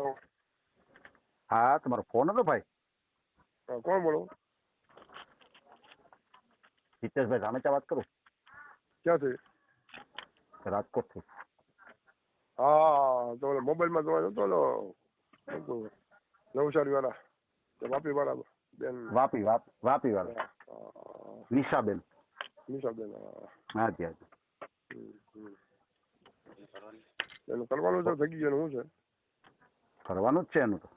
Hello. હા તમારો phone હતો ભાઈ? કોણ બોલો? હિતેશભાઈ રામેચા વાત કરું? ક્યાંથી? રાજકોટથી. હા તો ઓલો મોબાઈલમાં તમારે હતો ઓલો નવસારી વાળા તે વાપી વાળા બેન. વાપી વાપ- વાપી વાળા નિશાબેન. નિશાબેન હાજી હાજી. એનું કરવાનું છે થઈ ગયું શું શું કરવાનું જ છે એનું તો.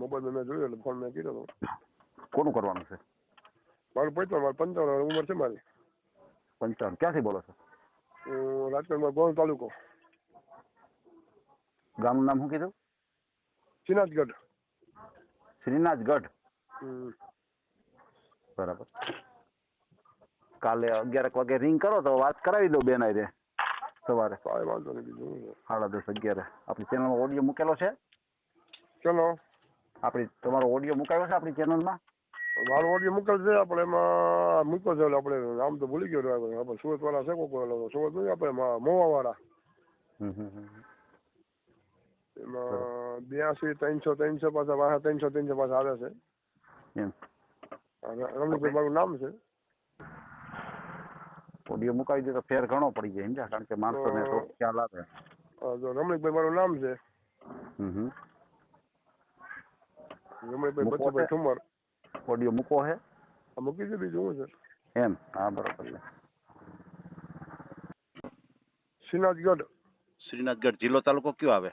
મોબાઈલ મેં જોયું એટલે ફોન મેં કર્યો હતો કોનું કરવાનું છે? મારું પૈસા મારે પંચાવન ઉંમર છે મારી. પંચાવન. ક્યાંથી બોલો છો? હું રાજકોટમાં ગોળ તાલુકો. ગામનું નામ શું કીધું? શ્રીનાથગઢ. શ્રીનાથગઢ. બરાબર. કાલે અગિયાર વાગે રિંગ કરો તો વાત કરાવી દો બેન રે સવારે કાંઈ વાંધો નહીં બીજું. સાડા દસ અગિયાર આપણી ચેનલમાં ઓડિયો મૂકેલો છે? ચલો. આપણી તમારો ઓડિયો મુકાયો છે આપણી ચેનલમાં મારો ઓડિયો મોકલ છે આપણે એમાં મૂક્યો છે આપણે નામ તો ભૂલી ગયો. આપણે સુરત વાળા છે કોઈ ઓલો સુરત નહીં આપણે મોવા વાળા. એમાં બ્યાસી ત્રણસો ત્રણસો પાછા વાહ ત્રણસો ત્રણસો પાછા આવે છે. અને મારું નામ છે. ઓડિયો મુકાવી દે તો ફેર ઘણો પડી જાય સમજ્યા? કારણ કે માણસોને તો- થોડો ખ્યાલ આવે. અ, તો રમણીકભાઈ મારું નામ છે. હમ હમ. રમણીકભાઈ મૂકો બચુભાઈ છે? ઠુમર. ઓડિયો મૂકો હે? આ મૂકી છે બીજું શું છે? એમ? હા બરોબર છે. શ્રીનાથગઢ. શ્રીનાથગઢ જિલ્લો તાલુકો કયો આવે?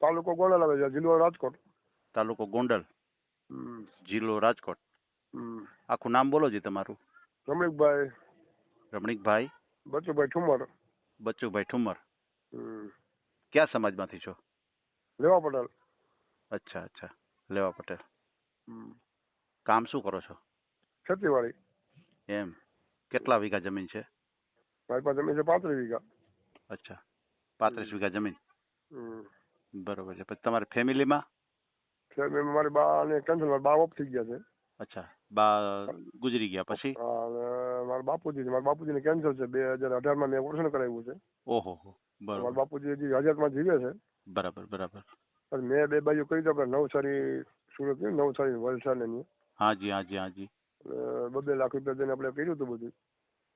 તાલુકો ગોંડલ આવે છે જિલ્લો રાજકોટ. તાલુકો ગોંડલ. હમ. જિલ્લો રાજકોટ. હમ. આખું નામ બોલો જી તમારું. રમણીકભાઈ રમણીકભાઈ બચુભાઈ ઠુમર. બચ્ચુભાઈ ઠુમર. ક્યાં સમાજમાંથી છો? લેવા પટેલ. અચ્છા અચ્છા. લેવા પટેલ. કામ શું કરો છો? ખેતીવાડી. એમ. કેટલા વીઘા જમીન છે? મારી પાસે જમીન છે પાંત્રીસ વીઘા. અચ્છા. પાંત્રીસ વીઘા જમીન. હમ. બરોબર છે. પછી તમારી ફેમિલીમાં ફેમિલીમાં મારી બા અને કેન્સલ બા ઓફ થઈ ગયા છે. અચ્છા બા ગુજરી ગયા પછી? મારા બાપુજી છે મારા બાપુજીને કેન્સર છે બે હજાર અઢારમાં મેં ઓપરેશન કરાવ્યું છે. ઓહો બરાબર મારા બાપુજી હજી હજારમાં જીવે છે. બરાબર બરાબર. પણ મેં બે બાજુ કરી દો કે નવસારી સુરત નહીં નવસારી વલસાડ ને. હાજી હાજી હાજી. બબે લાખ રૂપિયા દઈને આપણે કર્યું હતું બધું.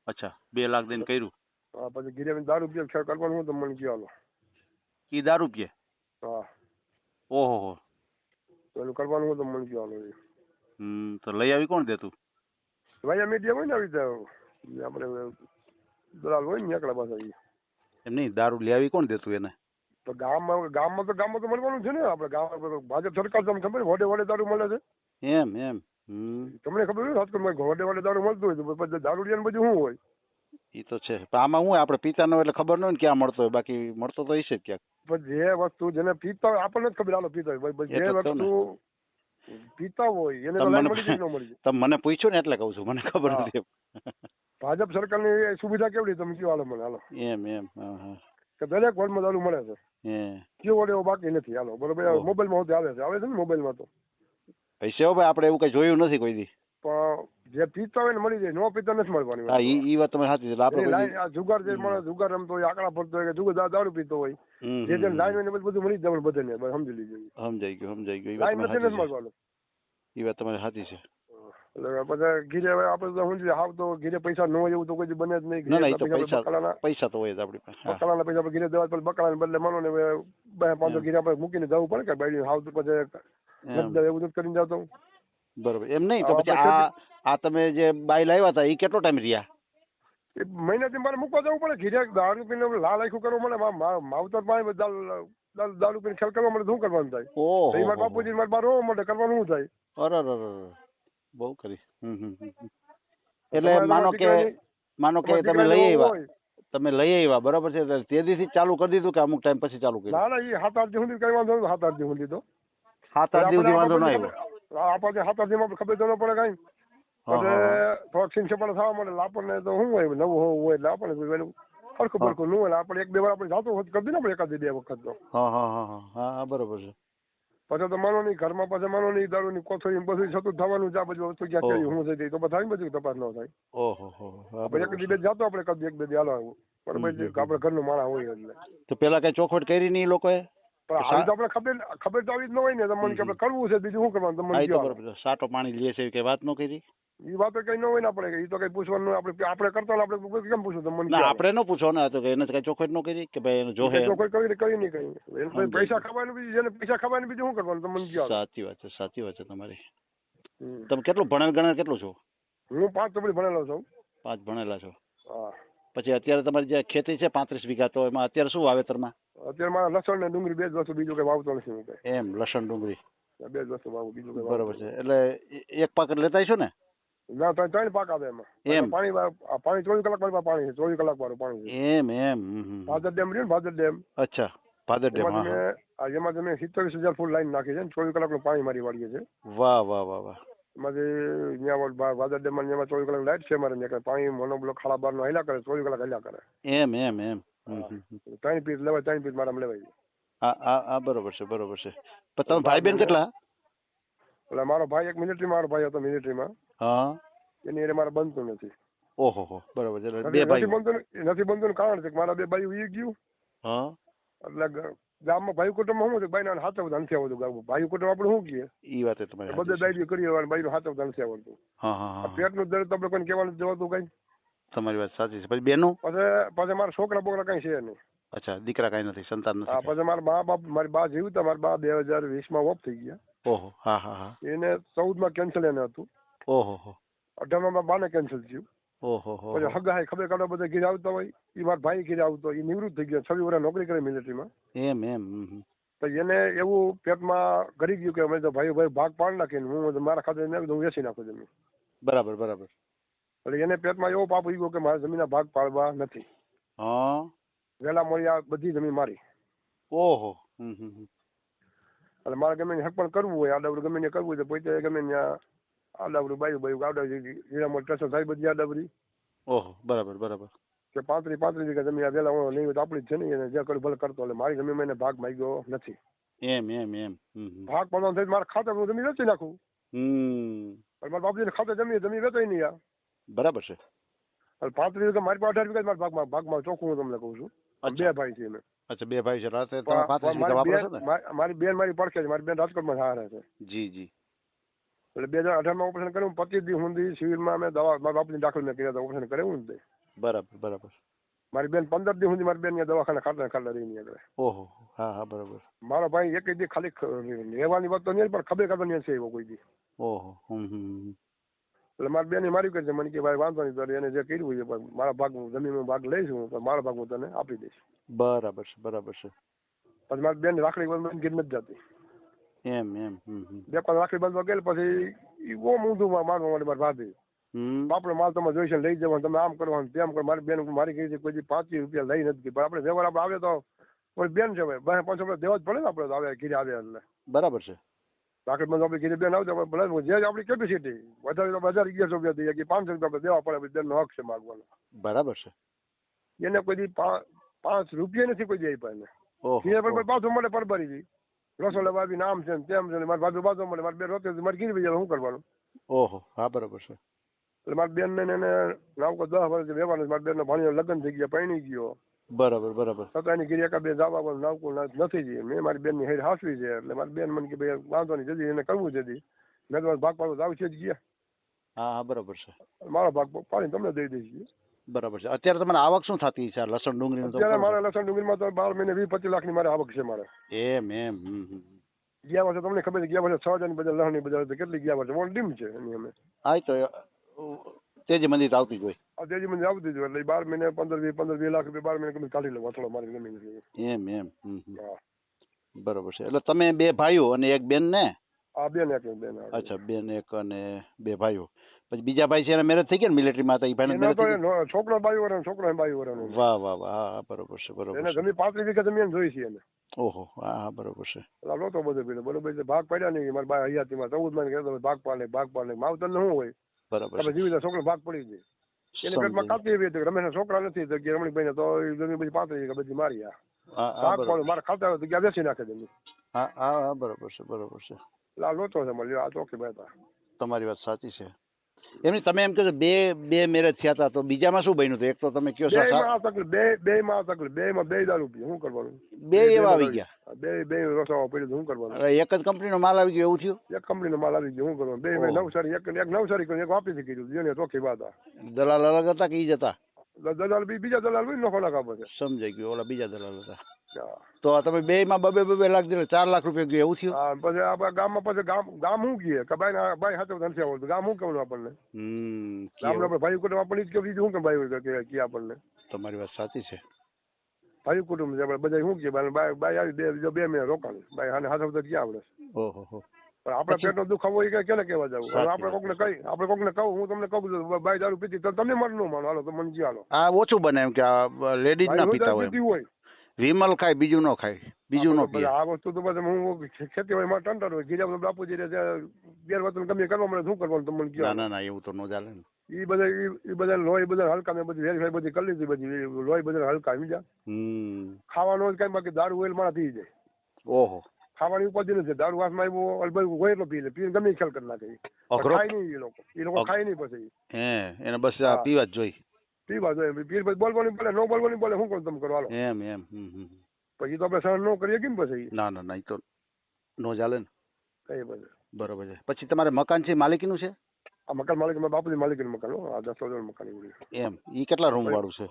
અચ્છા બે લાખ દઈને કર્યું? હા પછી ગીરે દારૂ પીએ ખેર કરવાનું હું તો મને કહો હાલો. ઈ દારૂ પીએ? હા. ઓહો હો. તો એનું કરવાનું હું તો મને કહો હાલો એ. હમ તો લઈ આવી કોણ દેતું ભાઈ આ મીડિયા હોય ને આવી રીતે આપણે દલાલ હોય ને એકલા પાસે એમ નહીં દારૂ લઈ આવી કોણ દેતું એને? તો ગામમાં ગામમાં તો ગામમાં તો મળવાનું છે ને આપણે ગામમાં ભાજપ સરકાર તમને ખબર વડે વડે દારૂ મળે છે. એમ એમ તમને ખબર હોય રાજકોટમાં વડે વડે દારૂ મળતું હોય તો દારૂ લઈને બધું શું હોય? એ તો છે પણ આમાં હું આપણે પીતા ન એટલે ખબર ન હોય ને ક્યાં મળતો હોય બાકી મળતો તો હશે ક્યાંક. પણ જે વસ્તુ જેને પીતા આપણને જ ખબર હાલો પીતા હોય. જે. વસ્તુ પીતા હોય એને તો તમે લાઈન મને- મળી જાય ન મળી જાય. તમે મને પૂછ્યું ને એટલે કહું છું મને ખબર નથી. ભાજપ સરકારની સુવિધા કેવડી તમે કયો હાલો મને હાલો. એમ એમ કે દરેક વોર્ડમાં દારૂ મળે છે. કયો વોર્ડ એવો બાકી નથી હાલો. બરોબર. મોબાઈલમાં હોતે આવે છે. આવે છે ને મોબાઈલમાં તો. પૈસે ભાઈ આપણે એવું કઈ જોયું નથી કોઈ દી. પણ જે પીતા હોય ને મળી જાય નો પીતા નથી મળવાની હા ઈ ઈ વાત તમે સાચી છે. આપણે જુગાર જે. માણસ જુગાર રમતો હોય આકડા ફરતો હોય કે જુગાર દારૂ પીતો હોય જે જે લાઈન હોય ને બધું બધું મળી જાય બધાને બસ સમજી લીધું સમજાઈ ગયું સમજાઈ ગયું. લાઈન નથી નથી મળવાનું. ઈ વાત તમારી સાચી છે. એટલે પછી ઘીરે હવે આપણે તો સમજી હાવ તો ઘીરે પૈસા ન હોય એવું તો કોઈ બને જ નહીં. ના ના તો પૈસા પૈસા તો હોય જ આપણી પાસે આપણે ઘીરે દેવા પડે બકાલાને બદલે માનો ને બે પાંચસો. ઘીરે આપણે મૂકીને જવું પડે કે હાવ તો પછી એવું નથી કરીને જાવ તો બરોબર. એમ નહીં? તો પછી આ આ તમે જે બાઈ લાવ્યા હતા એ કેટલો ટાઈમ રહ્યા? એ મહિનાથી મારે મૂકવા જવું પડે. ઘીરે દારૂ પીને લાલ આખું કરવું મળે. માવતર પાસે દારૂ દારૂ- પીને ખેલ કરવા મળે શું કરવાનું થાય? ઓહો એ મારા બાપુજી મારા બાર રોવા માટે કરવાનું શું થાય? અરે. બહુ કરી. એટલે માનો કે માનો કે તમે લઈ આવ્યા. તમે લઈ આવ્યા. બરાબર છે. તો દિવસથી ચાલુ કરી દીધું કે અમુક ટાઈમ પછી ચાલુ કર્યું? ના ના એ સાત આઠ દિવસ સુધી કઈ વાંધો સાત આઠ દિવસ સુધી તો. સાત આઠ દિવસથી વાંધો ન આવ્યો. આપણને સાતમાં ખબર તો ન પડે કઈ. થોડાક સિંગ થવા મળે આપણને તો શું હોય નવું હોવું હોય એટલે આપણને કોઈ પેલું હરખું ન હોય આપણે એક બે વાર આપણે જાતું હોત કરી દઈએ ને આપણે બે વખત તો. હા હા હા હા. હા હા બરોબર છે. પછી તો માનો નહીં ઘરમાં પાછા માનો નહીં દારૂની કોથળી બધું થતું થવાનું છે બધું વસ્તુ ક્યાં શું તો બધા બધું તપાસ ન થાય. ઓહો આપણે એક દી બે જાતો આપણે કદી એક બે દી હાલો આવું. કે આપણે ઘરનું માણસ હોય એટલે. તો પેલા કઈ ચોખવટ કરી નહીં લોકોએ? પણ આવી તો આપણે ખબર ખબર તો આવી જ ન હોય ને તમને કે આપણે કરવું છે બીજું શું કરવાનું તમને બરોબર સાટો પાણી લે છે કે વાત ન કરી? એ વાત કઈ ન હોય ને આપણે એ તો કઈ પૂછવાનું આપણે આપણે કરતા આપણે કોઈ કેમ પૂછવું તમને ના આપણે ન પૂછો ને તો કે એને કઈ ચોખવટ ન કરી કે ભાઈ એને જોહે તો કરી કરી નહીં કઈ. એને પૈસા ખાવાનું બીજું જેને પૈસા ખાવાનું બીજું શું કરવાનું તમને સાચી વાત છે સાચી વાત છે તમારી. તમે કેટલું ભણેલ ગણેલ કેટલું છો? હું પાંચ ચોપડી ભણેલો છું. પાંચ ભણેલા છો. હા. પછી અત્યારે તમારી જે ખેતી છે પાંત્રીસ વીઘા તો એમાં અત્યારે શું વાવેતરમાં? અત્યારે મારા લસણ ને ડુંગળી બે જ વસ્તુ બીજું કઈ વાવતો નથી હું કઈ. એમ લસણ ડુંગળી? બે જ વસ્તુ વાવું બીજું કઈ બરોબર છે. એટલે એક પાક લેતા આવીશું ને? ના ત્રણ ત્રણ પાક આવે એમાં. એમ. પાણી આ પાણી ચોવીસ કલાક વાળું પાણી છે ચોવીસ કલાક વાળું પાણી છે. એમ એમ હમ, હમ. ભાદર ડેમ રહ્યું ને ભાદર ડેમ. અચ્છા ભાદર ડેમ એમાં હા તમે હા. આ જેમાં તમે હજાર ફૂટ લાઈન નાખી છે ને ચોવીસ કલાકનું પાણી મારી વાળીએ છે. વાહ વાહ વાહ વાહ. એમાંથી ત્યાં ભાદર ડેમમાં ને ચોવીસ કલાક લાઈટ છે મારે ત્યાં પાણી મોનોબ્લોક ખાડા બારનો હેલા કરે ચોવીસ કલાક હેલા કરે. એમ એમ એમ. ત્રણ પીસ લેવાય ત્રણ પીસ મારા લેવાય. હા હા હા બરોબર છે બરોબર છે. પણ તમે ભાઈ બેન કેટલા? એટલે મારો ભાઈ એક મિલિટરી મારો ભાઈ હતો મિલિટરીમાં. હા. એની એટલે મારે બનતું નથી. ઓહો બરોબર છે બે નથી ભાઈ બનતું નથી બનતું કારણ છે કે મારા બે ભાઈ ઉઈ ગયું. હા. એટલે ગામમાં ભાઈ કુટુંબ શું છે ભાઈ ના હાથ નથી આવતું ગામ ભાઈ કુટુંબ આપણે શું કહીએ? ઈ વાત તમારે બધે. દાયરી કરી હોય ભાઈ નું હાથ નથી આવડતું. પેટનું દર્દ આપણે કોઈને કહેવાનું જવાતું કઈ. તમારી વાત સાચી છે. પછી બેનો? પછી પછી મારા છોકરા બોકરા કઈ છે નહીં. અચ્છા દીકરા કઈ નથી સંતાન હા પછી મારા મા બાપ મારી બા જીવતા મારા બા બે હજાર વીસમાં ઓફ થઈ ગયા. ઓહો હા હા હા. એને ચૌદમાં કેન્સલ એને હતું. ઓહો હો. અઢારમાં મારા બાને કેન્સલ થયું. ઓહો હો પછી હગા ખબર કાઢો બધા ઘીરે આવતા હોય એ મારા ભાઈ ઘીરે આવતો એ નિવૃત્ત થઈ ગયો છવ્વીસ વર્ષ નોકરી કરી મિલિટરીમાં. એમ એમ. તો એને એવું પેટમાં કરી ગયું કે અમે તો ભાઈ ભાઈ ભાગ પાડી નાખીને હું મારા ખાતે મેં હું વેચી નાખું જમીન બરાબર બરાબર. એટલે એને પેટમાં એવો પાપ ગયો કે મારે જમીનના ભાગ પાડવા નથી. હા. વેલા મળી આ બધી જમીન મારી. ઓહો. એટલે મારે ગમે હક પણ કરવું હોય આડાવડું ગમે ત્યાં કરવું હોય તો પોતે ગમે ત્યાં આડાવડું બાયું બાયું આડાવડી જીરામોલ ટ્રસ્ટ થાય બધી આડાવડી. ઓહો બરાબર બરાબર. કે પાંત્રીસ પાંત્રીસ વીઘા જમીન આ વહેલા હું નહીં હોય તો આપણી જ છે ને જે કરું ભલે કરતો એટલે મારી જમીન એને ભાગ માંગ્યો નથી. એમ એમ એમ. ભાગ પડવાનો થઈ મારા ખાતર જમીન વેચી નાખું હમ. મારા બાપજી ખાતે જમીન જમીન વેચાઈ નહીં આ. બરાબર છે. પાંત્રીસ વીઘા મારી પાસે અઢાર વીઘા મારા ભાગમાં ભાગમાં ચોખ્ખું હું તમને કહું છું. બે ભાઈ છે અમે અચ્છા બે ભાઈ છે. રાતે મારી બેન મારી પડખે છે. મારી બેન રાજકોટમાં હારે છે. જી જી. એટલે બે હજાર અઢારમાં ઓપરેશન કર્યું પચીસ દી સુધી સિવિલમાં અમે દવા મારા બાપની દાખલ મેં કર્યા હતા. ઓપરેશન કર્યું ને બરાબર બરાબર. મારી બેન પંદર દી સુધી મારી બેન દવાખાને ખાતા ખાતા રહી આગળ ઓહો હા હા બરાબર. મારો ભાઈ એક દી ખાલી રહેવાની વાત તો નહીં પણ ખબર ખબર નહીં છે એવો કોઈ દી. ઓહો હમ હમ. એટલે મારી બેને મારી કે છે મને કે ભાઈ વાંધો નહીં તારે એને જે કર્યું છે મારા ભાગ જમીનમાં ભાગ લઈશું તો મારા ભાગ હું તને આપી દઈશ. બરાબર છે બરાબર છે. પછી મારી બેન રાખડી બંધ ગીર નથી જતી. એમ એમ બે પાંચ રાખડી બંધ ગયેલ પછી ઓમ ઊંધું મારવા માટે મારી ભાભી આપણે માલ તમે જોઈશે લઈ જવાનું તમે આમ કરવાનું તેમ કરો. મારી બેન મારી કહી છે કોઈ પાંચ રૂપિયા લઈ નથી પણ આપણે વ્યવહાર આપણે આવે તો કોઈ બેન છે ભાઈ પાંચ રૂપિયા દેવા જ પડે ને આપણે આવે ઘીરે આવે એટલે. બરાબર છે. બંધ આપણે ઘીરે બેન આવતો ભલે જે આપણી કેપેસિટી વધારે તો હજાર અગિયારસો રૂપિયા દઈએ કે પાંચસો રૂપિયા દેવા પડે બેનનો હક છે માગવાનો. બરાબર છે. એને કોઈ દી પાંચ રૂપિયા નથી કોઈ દે આપ્યા એને. પર પાછું મળે પરબરી રસોડા ભાભી નામ છે ને તેમ છે મારી ભાભી બાજુ મળે મારી બે રોતે મારે કીધી બીજા શું કરવાનું? ઓહો હા બરાબર છે. એટલે મારી બેન ને એને નામ કો દસ વર્ષ વ્યવહાર મારા બેન નો ભાણી લગ્ન થઈ ગયા પરણી ગયો. બરાબર બરાબર. છતાં એની ગીરી બે જવા પણ નાવકું નથી જઈએ મેં મારી બેનની હેડ હાસવી છે એટલે મારી બેન મને કે ભાઈ વાંધો નહીં જલ્દી એને કરવું છે મેં તો ભાગ પાડવો તો આવશે જ ગયા. હા હા બરાબર છે. મારો ભાગ પાડીને તમને દઈ દઈશું બરાબર છે. અત્યારે તમારે આવક શું થતી છે લસણ ડુંગળી અત્યારે મારે લસણ ડુંગળીમાં તો બાર મહિને વીસ પચીસ લાખની મારે આવક છે મારે. એમ એમ. ગયા વર્ષે તમને ખબર છે ગયા વર્ષે છ હજારની બજાર લહણની બજાર. કેટલી ગયા વર્ષે? ડીમ છે એની અમે. હા તો તેજી મંદિર આવતી જ હોય. આ મને આપી દેજો. એટલે બાર મહિને પંદર વીસ પંદર વીસ લાખ રૂપિયા બાર મહિને કમી કાઢી લઉં અથડો મારી જમીન. એમ એમ. બરાબર છે. એટલે તમે બે ભાઈઓ અને એક બેન ને? આ બેન એક બેન અચ્છા બેન એક અને બે ભાઈઓ. પછી બીજા ભાઈ છે એને મેરેજ થઈ ગયા ને મિલિટરીમાં હતા એ મેરેજ ગયા છોકરો ભાઈ વર્ષનો છોકરો ભાઈ બાવી વાહ વાહ વાહ. હા બરોબર છે બરોબર એને જમીન પાંત્રીસ વીઘા જમીન જોઈ છે એને. ઓહો હા હા બરોબર છે. એટલે લોતો બધો પીધો બરોબર છે. ભાગ પડ્યા નહીં. મારા ભાઈ હયાતીમાં ચૌદમાં ભાગ પાડે ભાગ પાડે. માવતર શું હોય? બરાબર તમે જીવી છોકરો ભાગ પડી જાય. એને. કાપી એવી હતી કે રમેશના છોકરા નથી તો રમણીભાઈ ને તો જમીન બધી પાંત્રીસ કે બધી મારી આ. મારા ખાતા તો ગયા બેસી નાખે જમીન હા હા બરોબર છે બરોબર છે. એટલે આ લોચો છે મળ્યો આ ચોકી બેઠા. તમારી વાત સાચી છે. એમની તમે એમ કહો બે બે મેરેજ થયા હતા તો બીજામાં શું બન્યું હતું? એક તો તમે કયો તકલીફ બે બે માં તકલીફ બે માં બે દારૂ પી શું કરવાનું? બે એવા આવી ગયા. બે બે રસાવા પડ્યું શું કરવાનું? એક જ કંપનીનો માલ આવી ગયો એવું થયું? એક કંપનીનો માલ આવી ગયો શું કરવાનું? બે મેં. નવસારી એક એક નવસારી કર્યું એક વાપીથી કર્યું જેને ચોખ્ખી વાત દલાલ અલગ હતા કે ઈ જ હતા? દલાલ બી બીજા દલાલ બી નફો ના કાપે સમજાઈ ગયું ઓલા બીજા દલાલ હતા. તો તમે બે માં બબે બબે લાખ દીધો ચાર લાખ રૂપિયા ગયો એવું થયું? હા પછી આપણા ગામમાં પછી ગામ ગામ શું કીએ કે ભાઈ ના- ભાઈ હાથે નથી આવડતું. ગામ શું કહેવાનું આપણને? હમ આપણે ભાઈ કુટુંબ આપણને જ કે બીજું શું કે ભાઈ કે કે આપણને? તમારી વાત સાચી છે. ભાઈ કુટુંબ છે આપણે બધા શું કીએ બાય બાઈ આવી બે બીજો બે મહિના રોકાણ. ભાઈ હાને હાથ બધા ગયા આપણે ઓહો હો. પણ આપણે પેટનો દુખાવો હોય કે કેને કહેવા જવું? આપણે. કોકને કહી આપણે કોકને કહું હું તમને કહું છું ભાઈ દારૂ પીતી તો તમને મન ન માનો. હાલો તો મને જી હાલો. આ ઓછું બને એમ કે લેડીઝ ના. પીતી હોય. વિમલ ખાય બીજું નો ખાય બીજું નો પીએ. આ વસ્તુ તો પછી હું ખેતી હોયમાં ટંટર હોય. ગીરા બાપુજી રે ગેરવતન ગમે કરવા મને શું કરવાનું તમને ના ના ના એવું તો ન ચાલે ને. ઈ બધા ઈ બધા લોહી બધા હલકા મેં બધી વેરીફાઈ બધી કરી લીધી બધી. લોહી બધા હલકા સમજ્યા? હમ. ખાવાનું જ કઈ બાકી દારૂ ઓઇલ મારા પી જાય ઓહો. ખાવાની ઉપાધિ નથી. દારૂ વાસમાં આવ્યો અલબત્ત હોય એટલો પી લે. પીને ગમે ઈ ખ્યાલ કરી નાખે ખાય નહીં એ લોકો. એ લોકો ખાય નહીં પછી. હે એને બસ આ પીવા જ જોઈ. પીવા જોઈએ પીર પછી બોલવાની બોલે નો બોલવાની બોલે શું કરું તમે કરો હાલો. એમ એમ. પછી તો આપણે સહન નો કરીએ કેમ પછી? ના ના ના તો નો ચાલે ને. કઈ બધું બરોબર છે. પછી તમારે મકાન છે માલિકીનું છે? આ મકાન માલિક મારા બાપુજી માલિકનું મકાન હો. આ દસ હજાર મકાન એવું એમ. એ કેટલા રૂમ વાળું છે?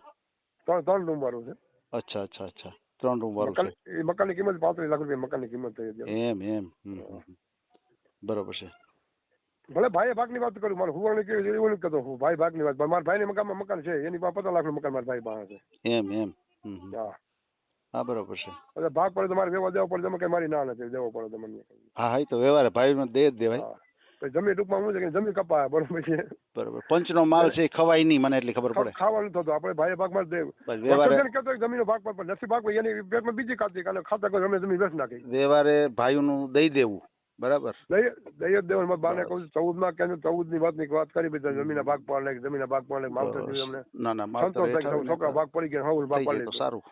ત્રણ ત્રણ રૂમ વાળું છે. અચ્છા અચ્છા અચ્છા. ત્રણ રૂમ વાળું છે. એ મકાનની કિંમત પાંત્રીસ લાખ રૂપિયા મકાનની કિંમત થઈ એમ એમ. બરોબર છે. ભલે ભાઈ ભાગની વાત કરું મારે હુવાણી કેવી છે એવું કહેતો હું. ભાઈ ભાગની વાત મારા ભાઈની મકાનમાં મકાન છે એની પાસે પચાસ લાખનું મકાન મારા ભાઈ પાસે છે. એમ એમ. હા. હા બરોબર છે. એટલે ભાગ પડે તમારે વ્યવહાર દેવો પડે તમે કઈ મારી ના નથી દેવો પડે તમને હા હા તો વ્યવહાર ભાઈનો દે જ દેવાય. જમીન ટૂંકમાં શું છે કે જમીન કપાય બરોબર છે. બરોબર. પંચનો માલ છે એ ખવાય નહીં મને એટલી ખબર પડે. ખાવાનું થતું આપણે ભાઈ ભાગમાં જ દે બસ વ્યવહારે વખતે કહેતો જમીનો ભાગ પર નથી ભાગ એની પેટમાં બીજી ખાતી કારણ ખાતા કોઈ જમીન વેચ નાખી. વ્યવહારે ભાઈઓનું દઈ દેવું. બરાબર. દઈ દેવન. માં બાને કહું ચૌદમાં કે ચૌદની વાતની વાત કરી બધા જમીનના ભાગ પાડે જમીન ભાગ પાડે માવતર જોયું અમને ના ના માવતર ને છોકરા ભાગ પડી ગયા હાઉલ ભાગ પાડી. સારું.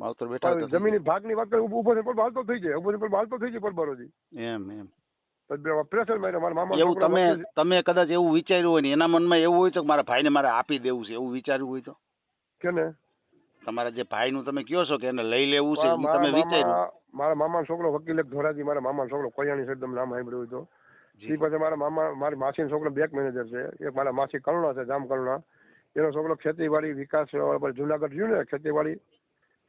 માવતર બેઠા જમીન ભાગની વાત કરી ઊભો પણ હાલતો થઈ જાય. ઊભો પણ હાલતો થઈ જાય પરબરોજી બરોજી. એમ એમ. પ્રેશર મારે મામા એવું તમે તમે કદાચ એવું વિચાર્યું હોય ને એના મનમાં એવું હોય તો કે મારા ભાઈને મારે આપી દેવું છે એવું વિચાર્યું હોય તો. કેને? તમારા જે ભાઈનું તમે કયો છો કે એને લઈ લેવું છે તમે વિચાર્યું. મારા મામાનો છોકરો વકીલ એક ધોરાજી મારા મામાનો છોકરો કોયાણી સાહેબ તમે નામ સાંભળ્યું તો. એ પછી મારા મામા મારી માસીનો છોકરો બેંક મેનેજર છે. એક મારા માસી કરુણા છે જામ કરુણા. એનો છોકરો ખેતીવાડી વિકાસ જુનાગઢ રહ્યું ને ખેતીવાડી.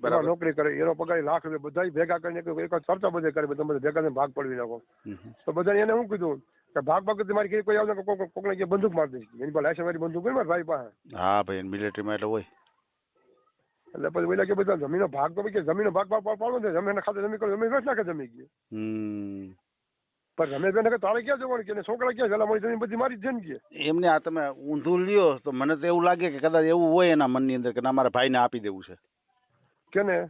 બરાબર. નોકરી કરે એનો પગાર લાખ રૂપિયા બધા ભેગા કરીને એક ચર્ચા બધે કરી તમે બધા ભેગા થઈને ભાગ પડવી નાખો. તો બધાને એને હું કીધું કે ભાગ ભાગ મારી ઘેર કોઈ આવે કોક કોકને બંદૂક મારી દઈશ. એની પાસે લાયસન્સ વાળી બંદૂક હોય મારા ભાઈ પાસે. હા ભાઈ મિલિટરીમાં એટલે હોય. એટલે પછી બોલ્યા કે બધા જમીનનો ભાગ તો કે જમીનનો ભાગ ભાગ પાડવો છે જમીન ખાતે જમીન કરો જમીન વેચ નાખે જમી ગઈ પણ પણ બેન કે તારે ક્યાં જવાનું? કે છોકરા ક્યાં છે? મળી જમીન બધી મારી જ છે કે. એમને આ તમે ઊંધું લ્યો તો મને તો એવું લાગે કે કદાચ એવું હોય એના મનની અંદર કે ના મારા ભાઈને આપી દેવું છે. કેને?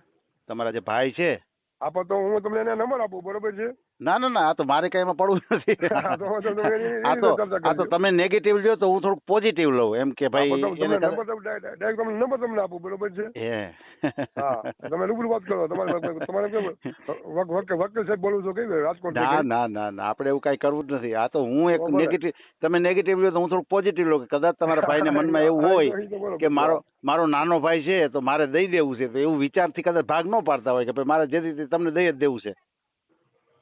તમારા જે ભાઈ છે? આપો તો હું તમને એને નંબર આપું બરોબર છે? ના ના ના આ તો મારે કઈ એમાં પડવું નથી. આ તો આ તો તમે નેગેટિવ લ્યો તો હું થોડુંક પોઝિટિવ લઉં એમ કે ભાઈ નંબર તમને આપું બરોબર છે? હે. તમે રૂબરૂ વાત કરો. તમારે વકીલ સાહેબ બોલું છું કઈ રાજકોટ ના ના ના ના આપણે એવું કઈ કરવું જ નથી. આ તો હું એક નેગેટિવ તમે નેગેટિવ લ્યો તો હું થોડુંક પોઝિટિવ લઉં કે કદાચ તમારા ભાઈને મનમાં એવું હોય. કે મારો મારો નાનો ભાઈ છે તો મારે દઈ દેવું છે. તો એવું વિચારથી કદાચ ભાગ ન પાડતા હોય કે ભાઈ મારે જેથી તે તમને દઈ જ દેવું છે.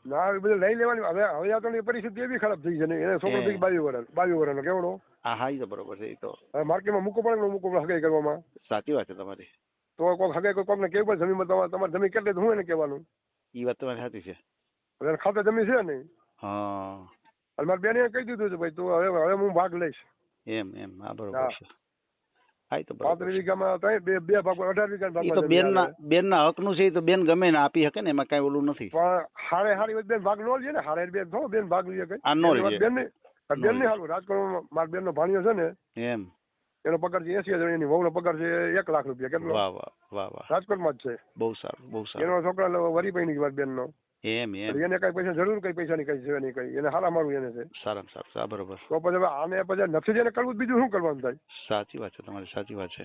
ના બધું લઈ લેવાની. હવે હવે આ તો પરિસ્થિતિ એવી ખરાબ થઈ છે ને એને છોકરો. થઈ બાવીસ વર્ષ બાવીસ વર્ષનો કેવડો? હા હા એ તો બરોબર છે એ તો. હવે માર્કેટમાં મૂકો પડે મૂકો હગાઈ કરવામાં. સાચી વાત છે તમારી. તો કોઈક હગાઈ કોઈ કોકને કેવું પડે જમીનમાં તમારે તમારે જમીન કેટલી હું એને કહેવાનું. એ વાત તમારી સાચી છે. હવે ખાતે જમીન છે ને હા. અને મારી બેને કહી દીધું છે ભાઈ તું હવે હવે હું ભાગ લઈશ. એમ એમ હા બરોબર છે. પાંત્રીસ વીઘામાં ત્રણ બે બે અઢાર વીઘા એ તો બેનના બેનના હકનું છે એ તો બેન ગમે ને આપી શકે ને એમાં કઈ ઓલું નથી. પણ હારે હારી બેન ભાગ નો લે ને હારે બેન થોડો બેન ભાગ લઈએ કઈ. આ નો લે. બેન બેન ને હાલું રાજકોટમાં મારા બેન ભાણિયો છે ને એમ. એનો પગાર છે એસી હજાર એની વહુનો પગાર છે એક લાખ રૂપિયા કેટલો? વાહ વાહ વાહ. વાહ રાજકોટમાં જ છે. બહુ સારું બહુ સારું. એનો છોકરા વરી પૈણી વાત બેન નો એમ એમ. એને કઈ પૈસા જરૂર કઈ પૈસા ની કઈ છે નહીં કઈ. એને હારા મારું એને છે. સારામાં સારું સા બરોબર. તો પછી હવે આને પછી નથી જેને કરવું બીજું શું કરવાનું થાય? સાચી વાત છે તમારી સાચી વાત છે.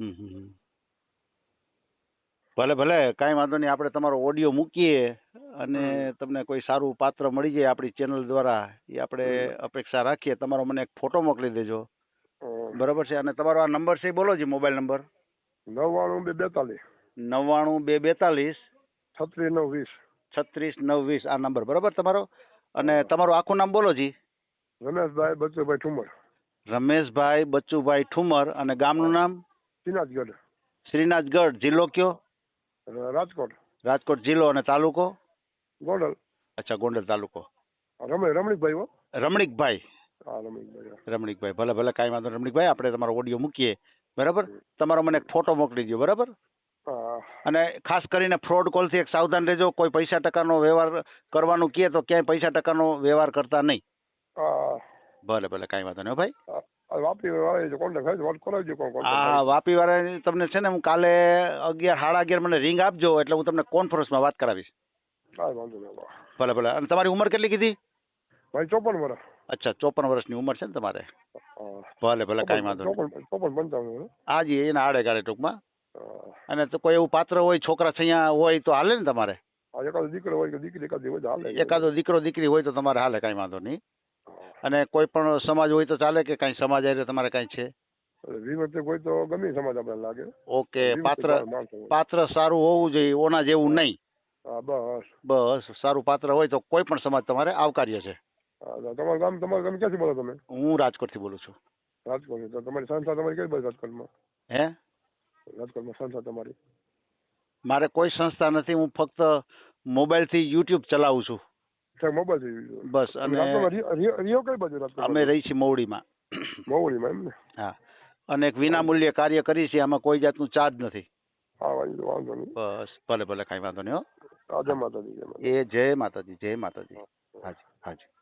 હમ. ભલે ભલે કાંઈ વાંધો નહીં આપણે તમારો ઓડિયો મૂકીએ અને તમને કોઈ સારું પાત્ર મળી જાય આપણી ચેનલ દ્વારા એ આપણે અપેક્ષા રાખીએ. તમારો મને એક ફોટો મોકલી દેજો. બરોબર છે અને તમારો આ નંબર છે બોલો છે મોબાઈલ નંબર. નવ્વાણું બે બેતાલીસ. નવ્વાણું બે બેતાલીસ. છત્રીસ નવ વીસ. છત્રીસ નવ વીસ આ નંબર. બરોબર તમારો? અને તમારું આખું નામ બોલો જી. રમેશભાઈ બચ્ચુભાઈ ઠુમર. રમેશભાઈ બચ્ચુભાઈ ઠુમર અને ગામનું નામ? શ્રીનાથગઢ. શ્રીનાથગઢ. જિલ્લો કયો? રાજકોટ. રાજકોટ જિલ્લો અને તાલુકો? ગોંડલ. અચ્છા ગોંડલ તાલુકો. રમણી રમણીકભાઈ હો. રમણીકભાઈ. રમણીકભાઈ. ભલે ભલે કાંઈ વાંધો રમણીકભાઈ આપણે તમારો ઓડિયો મૂકીએ. બરાબર? તમારો મને એક ફોટો મોકલી દો બરાબર? અને ખાસ કરીને ફ્રોડ કોલથી એક સાવધાન રહેજો. કોઈ પૈસા ટકાનો વ્યવહાર કરવાનું કહે તો ક્યાંય પૈસા ટકાનો વ્યવહાર કરતા નહીં. ભલે ભલે કાંઈ વાંધો નહીં ભાઈ. વાપી વાળા તમને છે ને હું કાલે અગિયાર સાડા અગિયાર મને રિંગ આપજો એટલે હું તમને કોન્ફરન્સમાં વાત કરાવીશ. ભલે ભલે. અને તમારી ઉંમર કેટલી કીધી? ભાઈ ચોપન વર્ષ. અચ્છા ચોપન વર્ષની ઉંમર છે ને તમારે. ભલે ભલે કાંઈ વાંધો ચોપન પંચાવન હાજી એના આડે ગાડે ટૂંકમાં. અને તો કોઈ એવું પાત્ર હોય છોકરા છૈયા હોય તો હાલે ને તમારે? એકાદો દીકરો હોય કે દીકરી એકાદી હોય હાલે એકાદો દીકરો દીકરી હોય તો તમારે હાલે કાંઈ વાંધો નહીં. અને કોઈ પણ સમાજ હોય તો ચાલે કે કાંઈ સમાજ હારે તમારે કાંઈ છે? વિવર્તે કોઈ તો ગમે સમાજ આપણે લાગે. ઓકે પાત્ર પાત્ર સારું હોવું જોઈએ ઓના જેવું નહીં. બસ. બસ સારું પાત્ર હોય તો કોઈ પણ સમાજ તમારે આવકાર્ય છે. તમારું ગામ તમારું ગામ ક્યાંથી બોલો તમે? હું રાજકોટથી બોલું છું. રાજકોટ તો તમારી સંસ્થા તમારી કઈ બાજુ રાજકોટમાં? હે? રાજકોટમાં સંસ્થા તમારી. મારે કોઈ સંસ્થા નથી હું ફક્ત મોબાઈલથી યુટ્યુબ ચલાવું છું. સાહેબ મોબાઈલ બસ અને રિયો- કઈ બાજુ અમે રહી છીએ મવડીમાં મહુડીમાં એમ ને? હા. અને એક વિનામૂલ્યે કાર્ય કરી છે આમાં કોઈ જાતનું ચાર્જ નથી. હા વાંધો વાંધો નહીં. બસ ભલે ભલે કાંઈ વાંધો નહીં હો. જય માતાજી જય માતાજી. એ જય માતાજી જય માતાજી. હાજી હાજી.